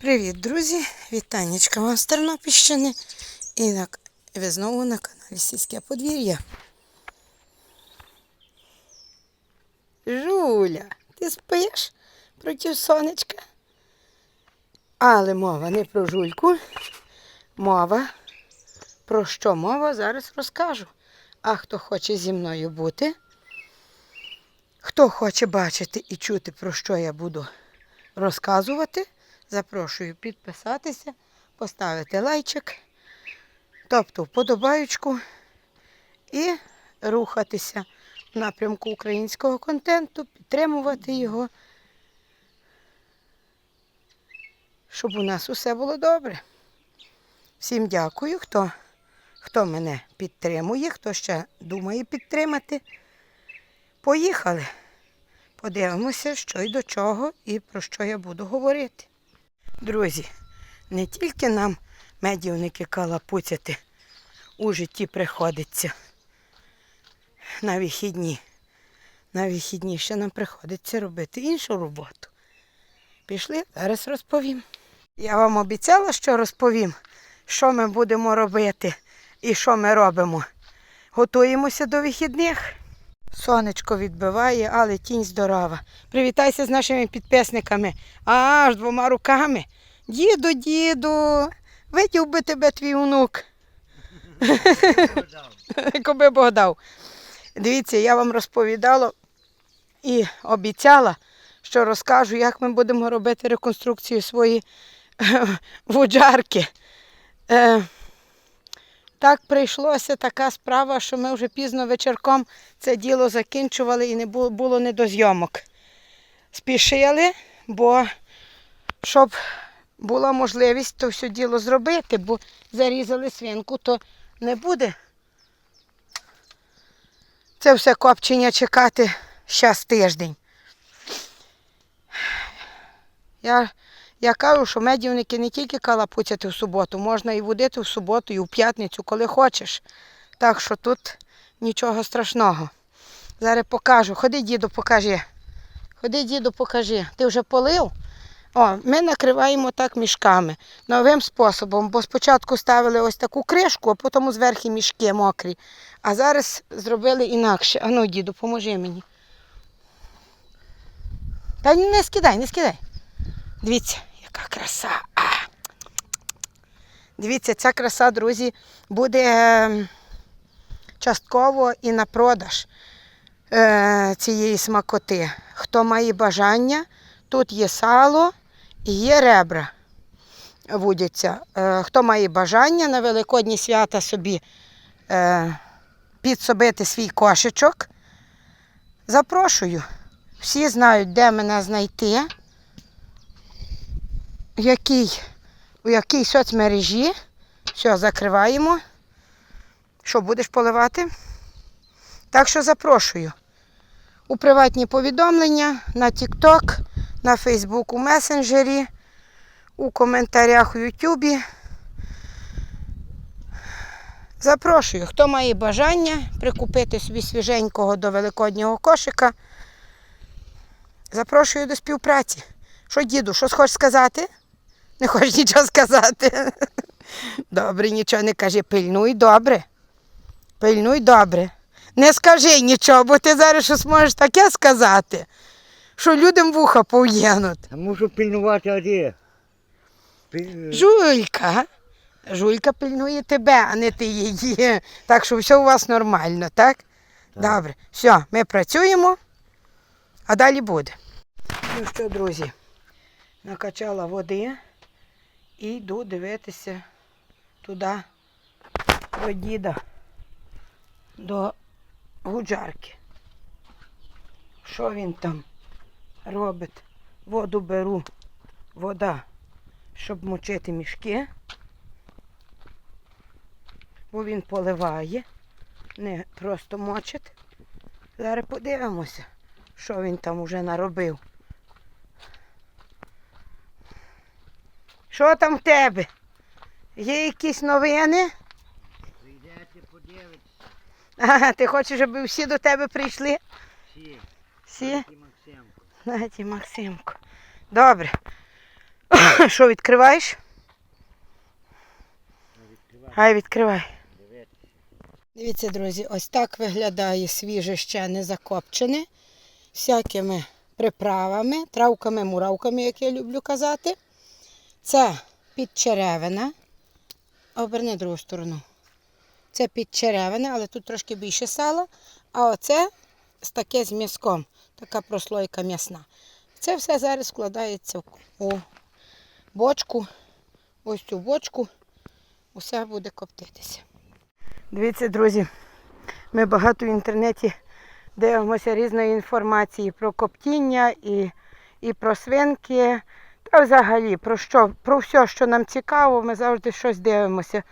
Привіт, друзі! Вітаннячка вам з Тернопільщини. І ви знову на каналі Сільське подвір'я. Жуля, ти спиш проти сонечка? Але мова не про жульку. Мова. Про що мова, зараз розкажу. А хто хоче зі мною бути, хто хоче бачити і чути, про що я буду розказувати, запрошую підписатися, поставити лайчик, тобто вподобаючку і рухатися в напрямку українського контенту, підтримувати його, щоб у нас усе було добре. Всім дякую, хто, хто мене підтримує, хто ще думає підтримати. Поїхали. Подивимося, що й до чого і про що я буду говорити. Друзі, не тільки нам медівники калапуцяти у житті приходиться на вихідні. На вихідні ще нам приходиться робити іншу роботу. Пішли, зараз розповім. Я вам обіцяла, що розповім, що ми будемо робити і що ми робимо. Готуємося до вихідних. Сонечко відбиває, але тінь здорова. Привітайся з нашими підписниками. Аж двома руками. Діду, діду, видів би тебе твій онук. Коби Бог дав. Дивіться, я вам розповідала і обіцяла, що розкажу, як ми будемо робити реконструкцію своєї вуджарки. Так прийшлося така справа, що ми вже пізно вечірком це діло закінчували і не було, було не до зйомок. Спішили, бо щоб була можливість то все діло зробити, бо зарізали свинку, то не буде. Це все копчення чекати щас тиждень. Я, я кажу, що медівники не тільки калапуцяти в суботу, можна і водити в суботу, і в п'ятницю, коли хочеш. Так що тут нічого страшного. Зараз покажу. Ходи, діду, покажи. Ходи, діду, покажи. Ти вже полив? О, ми накриваємо так мішками новим способом, бо спочатку ставили ось таку кришку, а потім зверху мішки мокрі. А зараз зробили інакше. Ану, діду, поможи мені. Та не скидай, не скидай. Дивіться, яка краса. А! Дивіться, ця краса, друзі, буде е, частково і на продаж е, цієї смакоти. Хто має бажання, тут є сало і є ребра. Водяться. Е, хто має бажання на Великодні свята собі підсобити свій кошечок, запрошую. Всі знають, де мене знайти в якій, у якій соцмережі. Все, закриваємо. Що, будеш поливати? Так що запрошую у приватні повідомлення на TikTok, на Facebook, у месенджері, у коментарях у Ютубі. Запрошую, хто має бажання прикупити собі свіженького до великоднього кошика. Запрошую до співпраці. Що, діду, що хочеш сказати? Не хочеш нічого сказати. Добре, нічого не кажи. Пильнуй добре. Пильнуй добре. Не скажи нічого, бо ти зараз щось можеш таке сказати, що людям вуха пов'януть. А мушу пильнувати, а де? Пиль- Жулька. Жулька пильнує тебе, а не ти її. Так що все у вас нормально, так? Добре. Все, ми працюємо, а далі буде. Ну що, друзі, накачала води і йду дивитися туди до діда, до гуджарки. Що він там робить? Воду беру, вода, щоб мочити мішки. Бо він поливає, не просто мочить. Зараз подивимося, що він там уже наробив. Що там в тебе? Є якісь новини? Прийдете, подивитися. Ага, ти хочеш, щоб всі до тебе прийшли? Всі. Всі? І Максимко. Добре. Що відкриваєш? Хай відкривай. Дивіться, друзі, ось так виглядає свіже ще не закопчене. Всякими приправами, травками, муравками, як я люблю казати. Це підчеревина. Оберни другу сторону. Це підчеревина, але тут трошки більше сала. А оце з таке з м'язком. Така прослойка м'ясна. Це все зараз складається у бочку. Ось цю бочку. Усе буде коптитися. Дивіться, друзі, ми багато в інтернеті дивимося різної інформації про коптіння і, і про свинки. Та взагалі про що, про все, що нам цікаво, ми завжди щось дивимося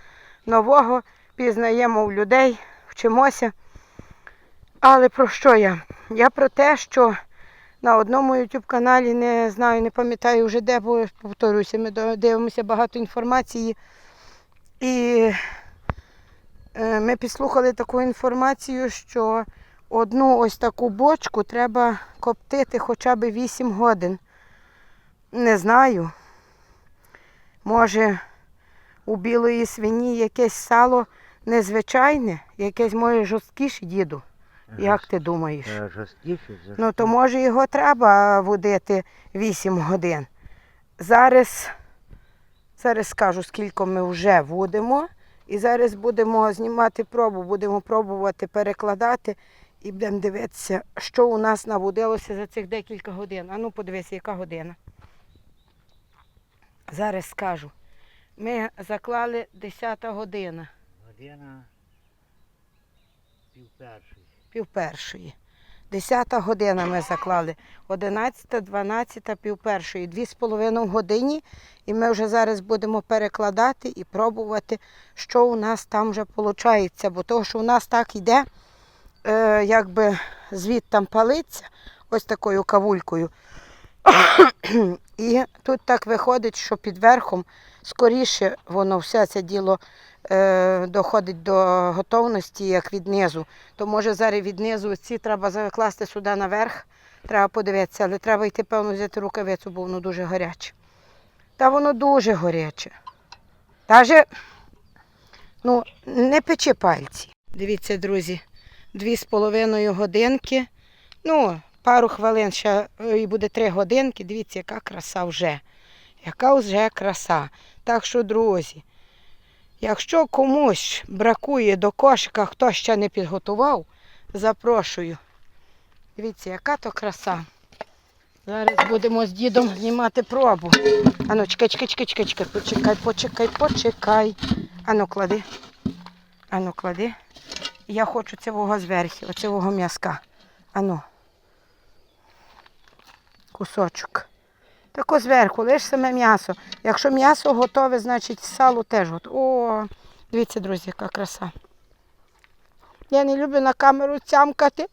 нового, пізнаємо у людей, вчимося. Але про що я? Я про те, що на одному YouTube каналі не знаю, не пам'ятаю вже де, бо повторюся, ми дивимося багато інформації. І е, ми підслухали таку інформацію, що одну ось таку бочку треба коптити хоча б 8 годин. Не знаю. Може, у білої свині якесь сало незвичайне, якесь може жорсткіше, діду. Як ти думаєш? Е, Жорсткіше, Ну, то може його треба водити 8 годин. Зараз, зараз скажу, скільки ми вже водимо. І зараз будемо знімати пробу, будемо пробувати перекладати і будемо дивитися, що у нас наводилося за цих декілька годин. А ну подивися, яка година. Зараз скажу. Ми заклали 10 година, Година пів першої. пів першої. 10 година ми заклали. 11, 12, пів першої. Дві з половиною годині. І ми вже зараз будемо перекладати і пробувати, що у нас там вже виходить. Бо того, що у нас так йде, е, якби звід там палиться, ось такою кавулькою. І тут так виходить, що під верхом скоріше воно все це діло е, доходить до готовності, як від низу. То може зараз від низу ці треба закласти сюди наверх, треба подивитися, але треба йти, певно, взяти рукавицю, бо воно дуже гаряче. Та воно дуже гаряче. Даже, ну, не печи пальці. Дивіться, друзі, дві з половиною годинки. Ну, пару хвилин ще е, і буде три годинки. Дивіться, яка краса вже. Яка вже краса. Так що, друзі, якщо комусь бракує до кошика, хто ще не підготував, запрошую. Дивіться, яка то краса. Зараз будемо з дідом знімати пробу. Ану, чекай, чекай, чекай, чекай, чекай, почекай, почекай, почекай. Ану, клади. Ану, клади. Я хочу цього зверху, оцього м'язка. Ану. Кусочок. Тако зверху, лиш саме м'ясо. Якщо м'ясо готове, значить сало теж готове. О, дивіться, друзі, яка краса. Я не люблю на камеру цямкати.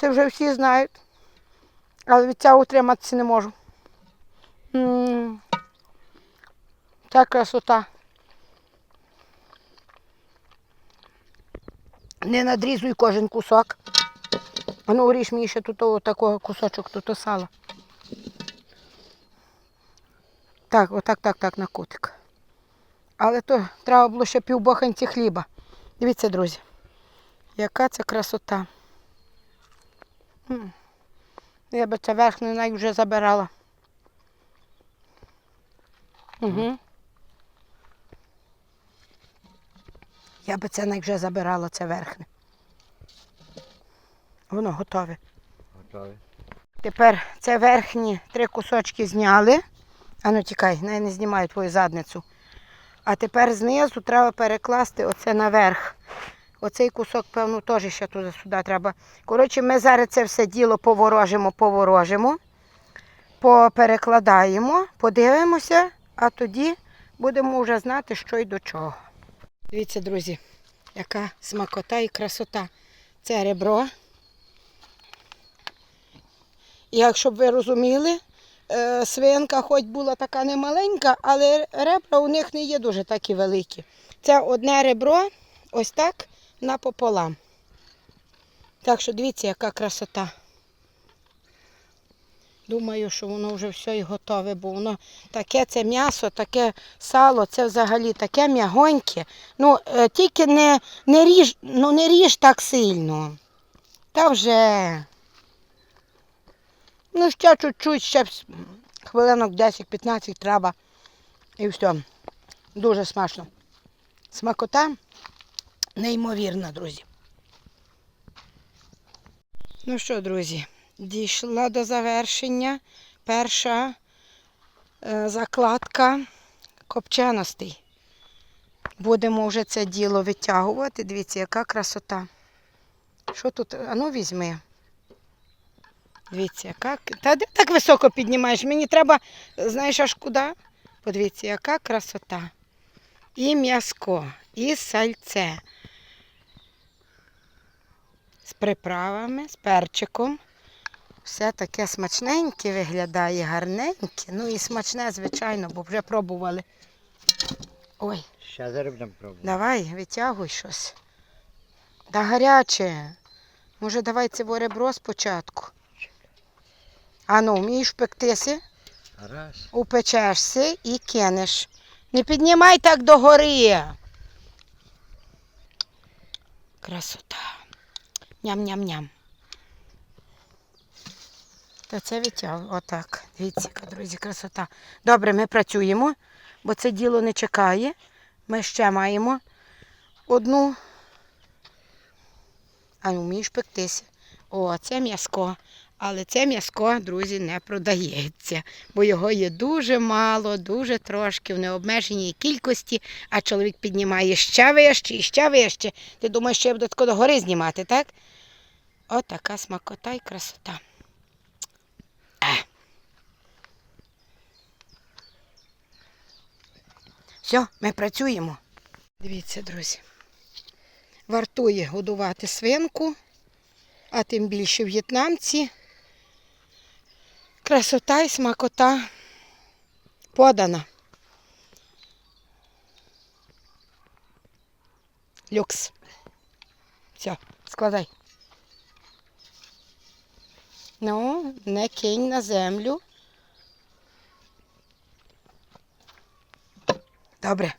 Це вже всі знають. Але від цього утриматися не можу. М, Та красота. Не надрізуй кожен кусок. А ну ріж мені ще тут такого кусочок тут сала. Так, отак, так, так, на кутик. Але то треба було ще півбоханці хліба. Дивіться, друзі, яка це красота. Я би це верхню навіть вже забирала. Угу. Я би це навіть вже забирала, це верхне. Воно готове. Готові. Тепер це верхні три кусочки зняли. Ану тікай, не, не знімаю твою задницю. А тепер знизу треба перекласти оце наверх. Оцей кусок, певно, теж ще туди сюди треба. Коротше, ми зараз це все діло поворожимо, поворожимо, поперекладаємо, подивимося, а тоді будемо вже знати, що й до чого. Дивіться, друзі, яка смакота і красота. Це ребро. Як щоб ви розуміли, свинка хоч була така немаленька, але ребра у них не є дуже такі великі. Це одне ребро, ось так, напополам. Так що дивіться, яка красота. Думаю, що воно вже все і готове, бо воно таке це м'ясо, таке сало, це взагалі таке м'ягоньке. Ну, е, тільки не, не, ріж, ну, не ріж так сильно. Та вже. Ну, ще чуть-чуть, ще хвилинок 10-15 треба. І все. Дуже смачно. Смакота неймовірна, друзі. Ну що, друзі, дійшла до завершення перша е, закладка копченостей. Будемо вже це діло витягувати. Дивіться, яка красота. Що тут? Ану візьми. Дивіться, яка. Та де так високо піднімаєш? Мені треба, знаєш, аж куди? Подивіться, яка красота. І м'яско, і сальце. З приправами, з перчиком. Все таке смачненьке виглядає, гарненьке. Ну і смачне, звичайно, бо вже пробували. Ой, Ще зараз будемо пробувати. давай, витягуй щось. Да гаряче. Може, давай це ребро спочатку. Ану, вмієш пектися? Раз. Упечешся і кинеш. Не піднімай так догори. Красота. Ням-ням-ням. Та це витяг. Отак. Дивіться, друзі, красота. Добре, ми працюємо, бо це діло не чекає. Ми ще маємо одну. А ну, вмієш пектися. О, це м'яско. Але це м'яско, друзі, не продається, бо його є дуже мало, дуже трошки, в необмеженій кількості, а чоловік піднімає ще вище і ще вище. Ти думаєш, що я буду тако до гори знімати, так? От така смакота і красота. Е. Все, ми працюємо. Дивіться, друзі. Вартує годувати свинку, а тим більше в'єтнамці. Красота і смакота подана. Люкс. Все, складай. Ну, не кинь на землю. Добре.